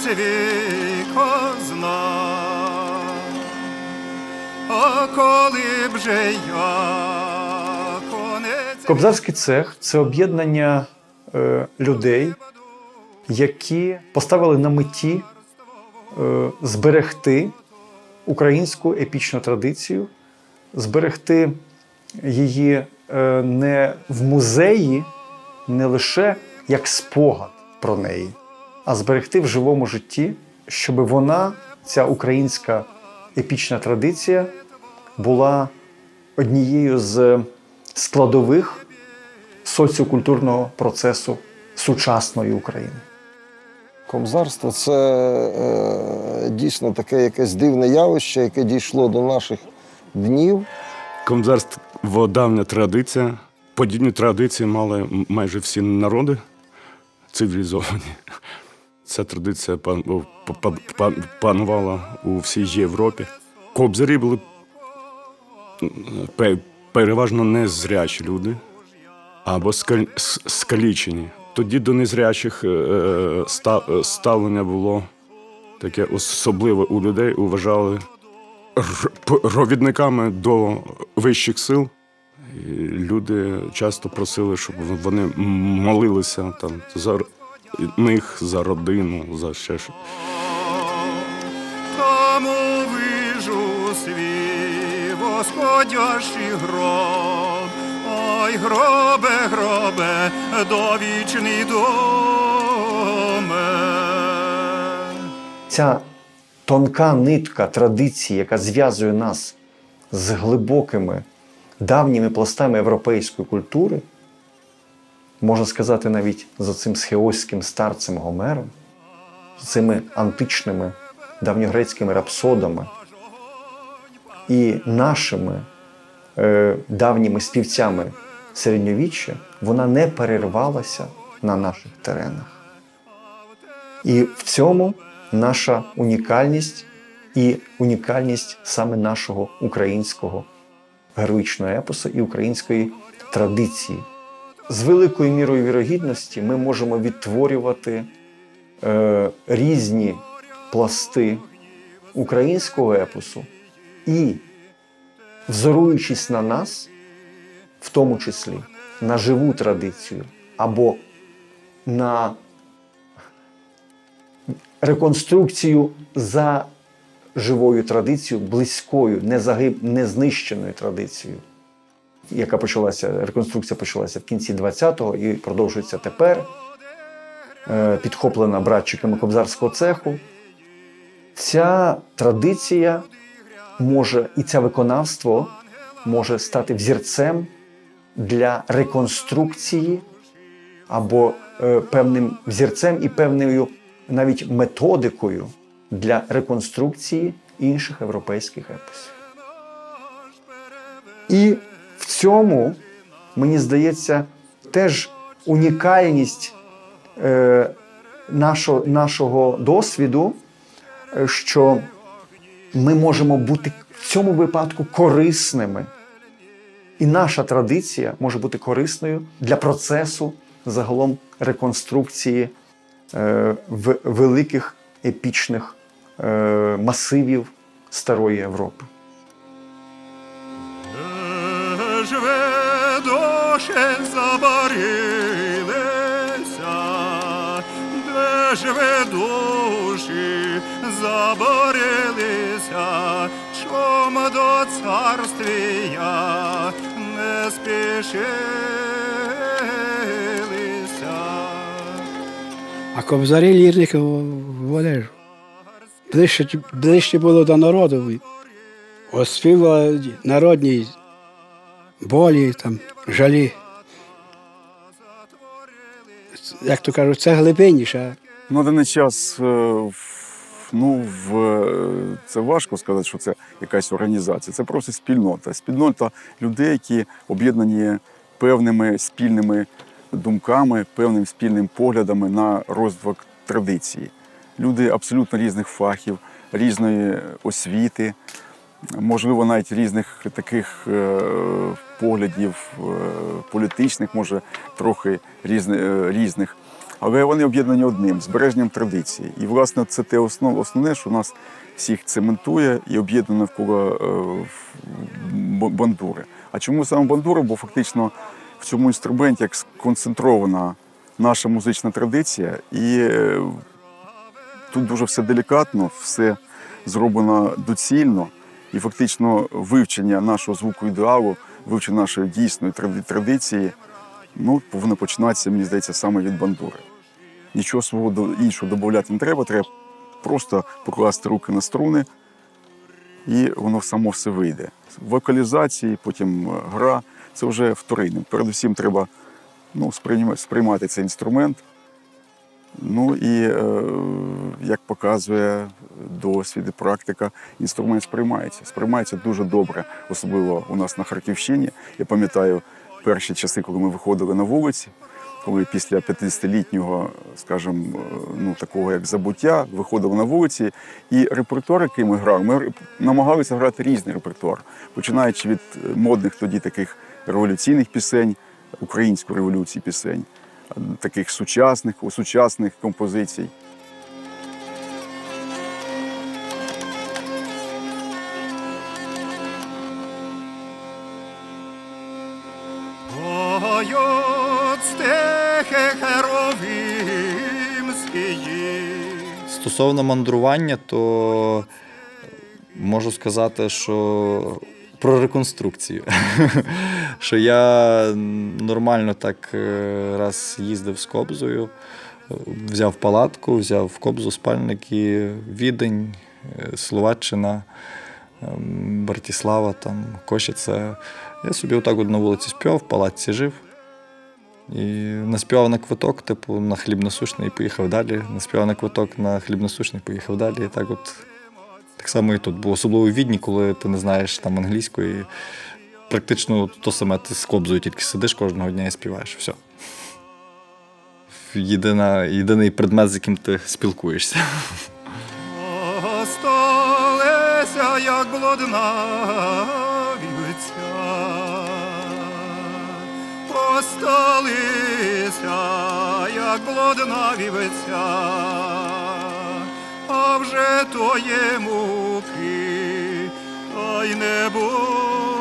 конець зна, а коли б же я конець Кобзарський цех це об'єднання е, людей, які поставили на меті е, зберегти українську епічну традицію, зберегти її е, не в музеї, не лише як спогад про неї, а зберегти в живому житті, щоб вона, ця українська епічна традиція, була однією з складових соціокультурного процесу сучасної України. Кобзарство це е, дійсно таке якесь дивне явище, яке дійшло до наших днів. Комзарство давня традиція. Подібні традиції мали майже всі народи цивілізовані. Ця традиція пан- па- па- панувала у всій Європі. Кобзарі були переважно незрячі люди або скалічені. Тоді до незрячих е, е, ста- е, ставлення було таке особливе у людей, вважали р- провідниками до вищих сил. І люди часто просили, щоб вони молилися там за них, за родину, за ще щось. Тому вижу свій восходящий гроб, ой, гробе, гробе, довічний доме. Ця тонка нитка традиції, яка зв'язує нас з глибокими давніми пластами європейської культури, можна сказати, навіть за цим схеоським старцем Гомером, цими античними давньогрецькими рапсодами і нашими е, давніми співцями середньовіччя, вона не перервалася на наших теренах. І в цьому наша унікальність і унікальність саме нашого українського героїчного епосу і української традиції. З великою мірою вірогідності ми можемо відтворювати е, різні пласти українського епосу і, взоруючись на нас, в тому числі на живу традицію або на реконструкцію за живою традицією, близькою, незагиб, незнищеною традицією, яка почалася, реконструкція почалася в кінці 20-го і продовжується тепер, е, підхоплена братчиками кобзарського цеху. Ця традиція може і це виконавство може стати взірцем для реконструкції або е, певним взірцем і певною навіть методикою для реконструкції інших європейських епосів. І в цьому, мені здається, теж унікальність е, нашого, нашого досвіду, е, що ми можемо бути в цьому випадку корисними. І наша традиція може бути корисною для процесу загалом реконструкції е, великих епічних е, масивів Старої Європи. Ви душі забарилися, де ж ви душі забарилися, чом до царствія не спішилися. А кобзарі лірники ж ближче, ближче було до народу. Оспівали народні болі, там, жалі. Як то кажуть, це глибинніше. На даний час е, ну, в, це важко сказати, що це якась організація. Це просто спільнота. Спільнота людей, які об'єднані певними спільними думками, певним спільним поглядами на розвиток традиції. Люди абсолютно різних фахів, різної освіти, можливо, навіть різних таких е, поглядів е, політичних, може трохи е, різних. але вони об'єднані одним збереженням традиції. І, власне, це те основ, основне, що нас всіх цементує і навколо е, в- б- бандури. А чому саме бандура? Бо фактично в цьому інструменті як сконцентрована наша музична традиція, і тут дуже все делікатно, все зроблено доцільно, і фактично вивчення нашого звуку ідеалу, вивчення нашої дійсної тради- традиції, ну, повинно починатися, мені здається, саме від бандури. Нічого свого до- іншого додати не треба, треба просто покласти руки на струни, і воно само все вийде. Вокалізації, потім е, гра це вже вторинне. Передусім треба ну, сприймати цей інструмент. Ну і е, як показує досвід і практика, інструмент сприймається. Сприймається дуже добре, особливо у нас на Харківщині. Я пам'ятаю перші часи, коли ми виходили на вулиці, коли після 50-літнього, скажімо, е, ну такого як забуття, виходили на вулиці, і репертуар, який ми грали, ми намагалися грати різний репертуар, починаючи від модних тоді таких революційних пісень, української революції пісень, таких сучасних, сучасних композицій. Стосовно мандрування, то можу сказати, що про реконструкцію. Що я нормально так е, раз їздив з кобзою, взяв палатку, взяв кобзу, спальники, Відень, е, Словаччина, ем, Братіслава, там, Кошиця. Я собі отак от на вулиці співав, в палатці жив. І наспівав на квиток, типу, на хліб-насущний і поїхав далі. Наспівав на квиток на хліб-насущний, поїхав далі. І так от так само і тут. Бо особливо у Відні, коли ти не знаєш там англійської, практично то саме ти з кобзою тільки сидиш кожного дня і співаєш. Все. Єдина, єдиний предмет, з яким ти спілкуєшся. Осталися, як блудна вівця. Осталися, як блудна вівця. А вже тої муки, та й не буде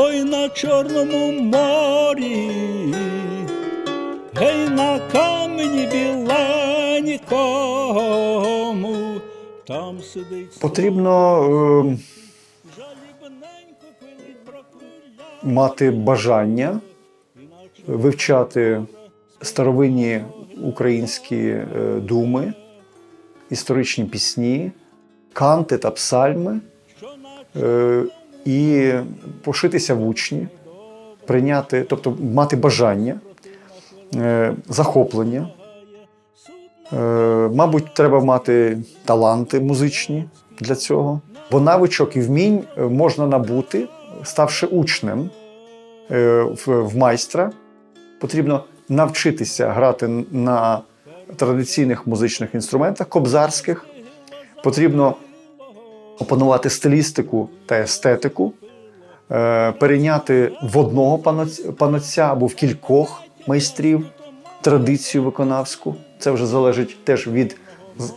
Ой на Чорному морі, гей на камені біленькому, там сидить Потрібно е, прокруля. мати бажання вивчати старовинні українські е, думи, історичні пісні, канти та псальми е, і пошитися в учні, прийняти, тобто мати бажання, е, захоплення. Е, Мабуть, треба мати таланти музичні для цього. Бо навичок і вмінь можна набути, ставши учнем е, в майстра. Потрібно навчитися грати на традиційних музичних інструментах, кобзарських. Потрібно опанувати стилістику та естетику, е, перейняти в одного панотця або в кількох майстрів традицію виконавську. Це вже залежить теж від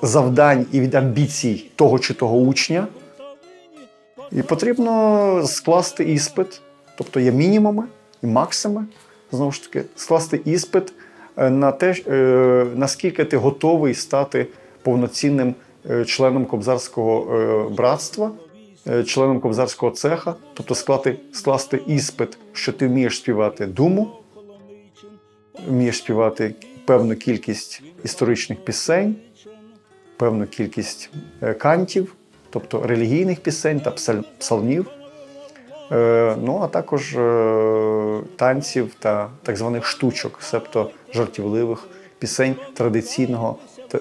завдань і від амбіцій того чи того учня. І потрібно скласти іспит, тобто є мінімуми і максими. Знову ж таки, скласти іспит е, на те, е, наскільки ти готовий стати повноцінним членом кобзарського е, братства, е, членом кобзарського цеха, тобто скласти, скласти іспит, що ти вмієш співати думу, вмієш співати певну кількість історичних пісень, певну кількість е, кантів, тобто релігійних пісень та псалмів. Е, Ну, а також е, танців та так званих штучок, себто жартівливих пісень традиційного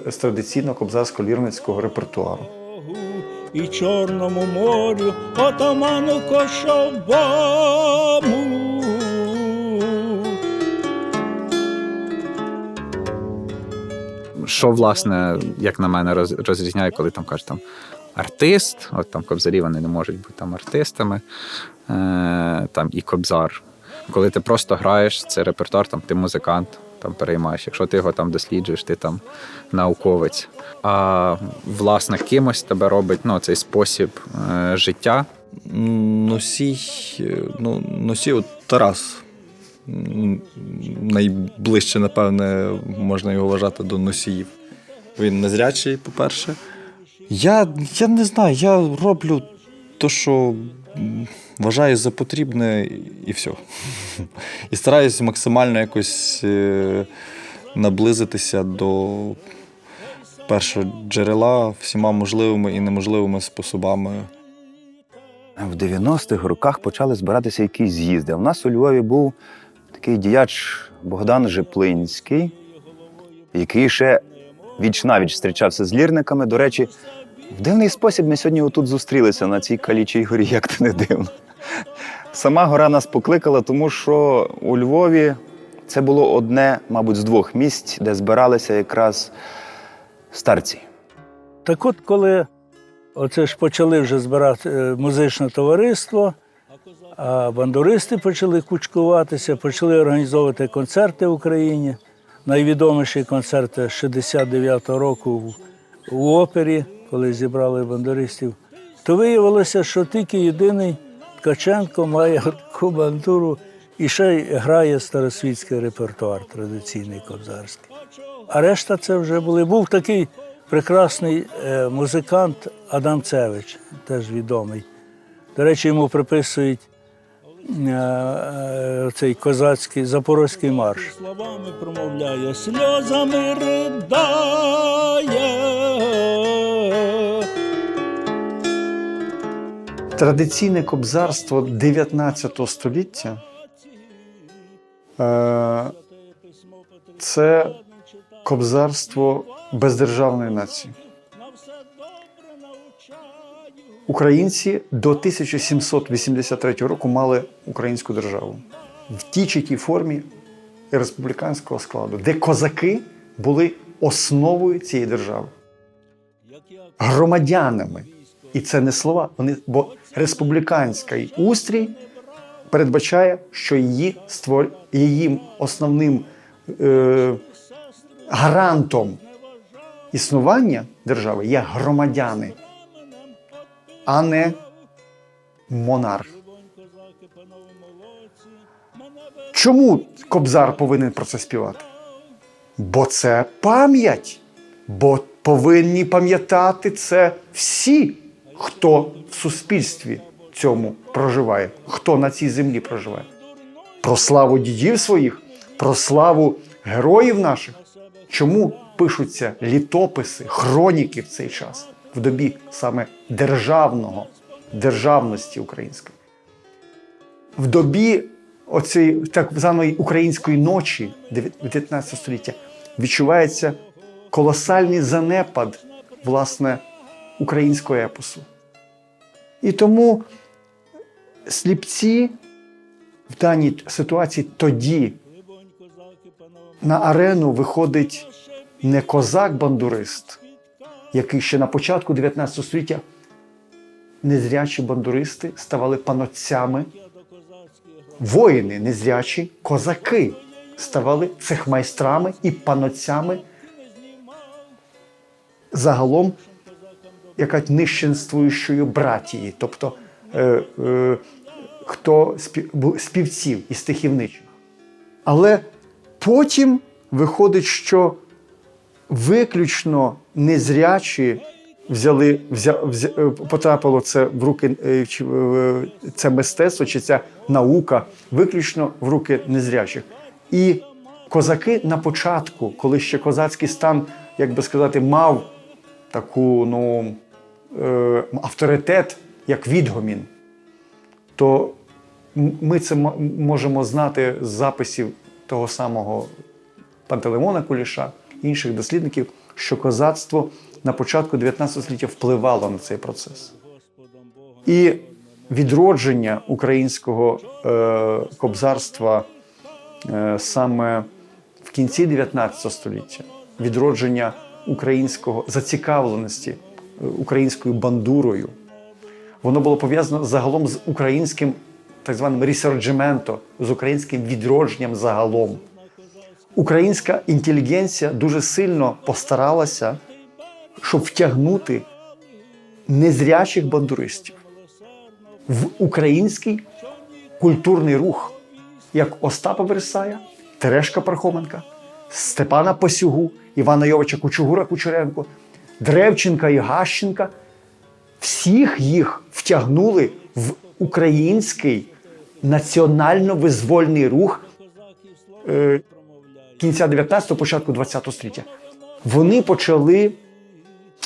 з традиційного кобзарсько-лірницького репертуару. І Чорному морю, отаману кошовому. що власне, як на мене, розрізняє, коли там кажуть там артист, от там кобзарі вони не можуть бути там артистами, е, там і кобзар. Коли ти просто граєш, це репертуар, там ти музикант, там переймаєш. Якщо ти його там досліджуєш, ти там науковець. А власне кимось тебе робить ну, цей спосіб е, життя. Носій, ну, носій от Тарас. Найближче, напевне, можна його вважати до носіїв. Він незрячий, по-перше. Я, я не знаю, я роблю те, що вважаю за потрібне, і все. І стараюся максимально якось е, наблизитися до першого джерела всіма можливими і неможливими способами. В 90-х роках почали збиратися якісь з'їзди. У нас у Львові був такий діяч Богдан Жиплинський, який ще віч навіч зустрічався з лірниками. До речі, в дивний спосіб ми сьогодні отут зустрілися на цій калічій горі, як то не дивно. Сама гора нас покликала, тому що у Львові це було одне, мабуть, з двох місць, де збиралися якраз старці. Так от, коли оце ж почали вже збирати е, музичне товариство, а бандуристи почали кучкуватися, почали організовувати концерти в Україні. Найвідоміший концерт 69-го року в, в опері, коли зібрали бандуристів, то виявилося, що тільки єдиний Ткаченко має таку і ще й грає старосвітський репертуар традиційний кобзарський. А решта це вже були. Був такий прекрасний е, музикант Адамцевич, теж відомий. До речі, йому приписують е, е, цей козацький запорозький марш. Словами промовляє, сльозами ридає. Традиційне кобзарство 19 століття е, це кобзарство бездержавної нації. Українці до 1783 року мали українську державу в тій чи тій формі республіканського складу, де козаки були основою цієї держави, громадянами. І це не слова, вони, бо республіканський устрій передбачає, що її, створ, її основним е, гарантом існування держави є громадяни, а не монарх. Чому Кобзар повинен про це співати? Бо це пам'ять. Бо повинні пам'ятати це всі, хто в суспільстві цьому проживає, хто на цій землі проживає. Про славу дідів своїх, про славу героїв наших. Чому пишуться літописи, хроніки в цей час, в добі саме державного, державності української? В добі оцієї так званої української ночі 19 століття відчувається колосальний занепад власне українського епосу. І тому сліпці в даній ситуації тоді на арену виходить не козак-бандурист, який ще на початку 19 століття незрячі бандуристи ставали панотцями, воїни незрячі, козаки ставали цехмайстрами і панотцями загалом яка нищенствуючої братії, тобто е, е, хто спів, співців і стихівничих. Але потім виходить, що виключно незрячі взяли, взя, взя, е, потрапило це в руки е, е, це мистецтво чи ця наука виключно в руки незрячих. І козаки на початку, коли ще козацький стан, як би сказати, мав таку ну, е, авторитет як відгомін, то ми це можемо знати з записів того самого Пантелеймона Куліша, інших дослідників, що козацтво на початку 19 століття впливало на цей процес. І відродження українського е, кобзарства е, саме в кінці 19 століття, відродження українського зацікавленості українською бандурою, воно було пов'язано загалом з українським так званим рісорджементо, з українським відродженням загалом. Українська інтелігенція дуже сильно постаралася, щоб втягнути незрячих бандуристів в український культурний рух, як Остапа Вересая, Терешка Пархоменка, Степана Посюгу, Івана Йовича Кучугура Кучеренко, Древченка і Гащенка. Всіх їх втягнули в український національно-визвольний рух е, кінця 19-го, початку 20-го століття. Вони почали,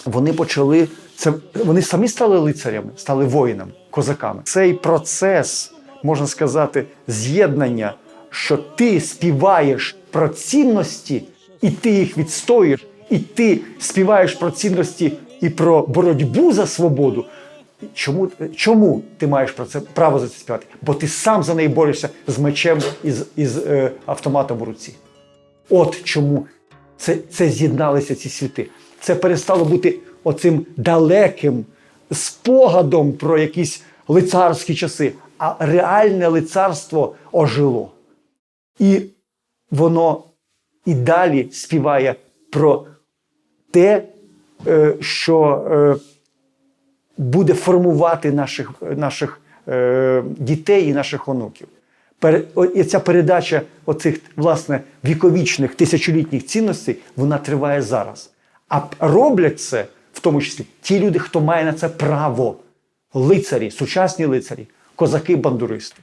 вони почали це, вони самі стали лицарями, стали воїнами, козаками. Цей процес, можна сказати, з'єднання, що ти співаєш про цінності, і ти їх відстоїш, і ти співаєш про цінності і про боротьбу за свободу. Чому, чому ти маєш про це право за це співати? Бо ти сам за неї борешся з мечем і з, і е, автоматом у руці. От чому це, це з'єдналися ці світи. Це перестало бути оцим далеким спогадом про якісь лицарські часи, а реальне лицарство ожило. І воно і далі співає про те, е, що е, буде формувати наших, наших е, дітей і наших онуків. І ця передача оцих власне віковічних тисячолітніх цінностей вона триває зараз. А роблять це в тому числі ті люди, хто має на це право лицарі, сучасні лицарі, козаки-бандуристи.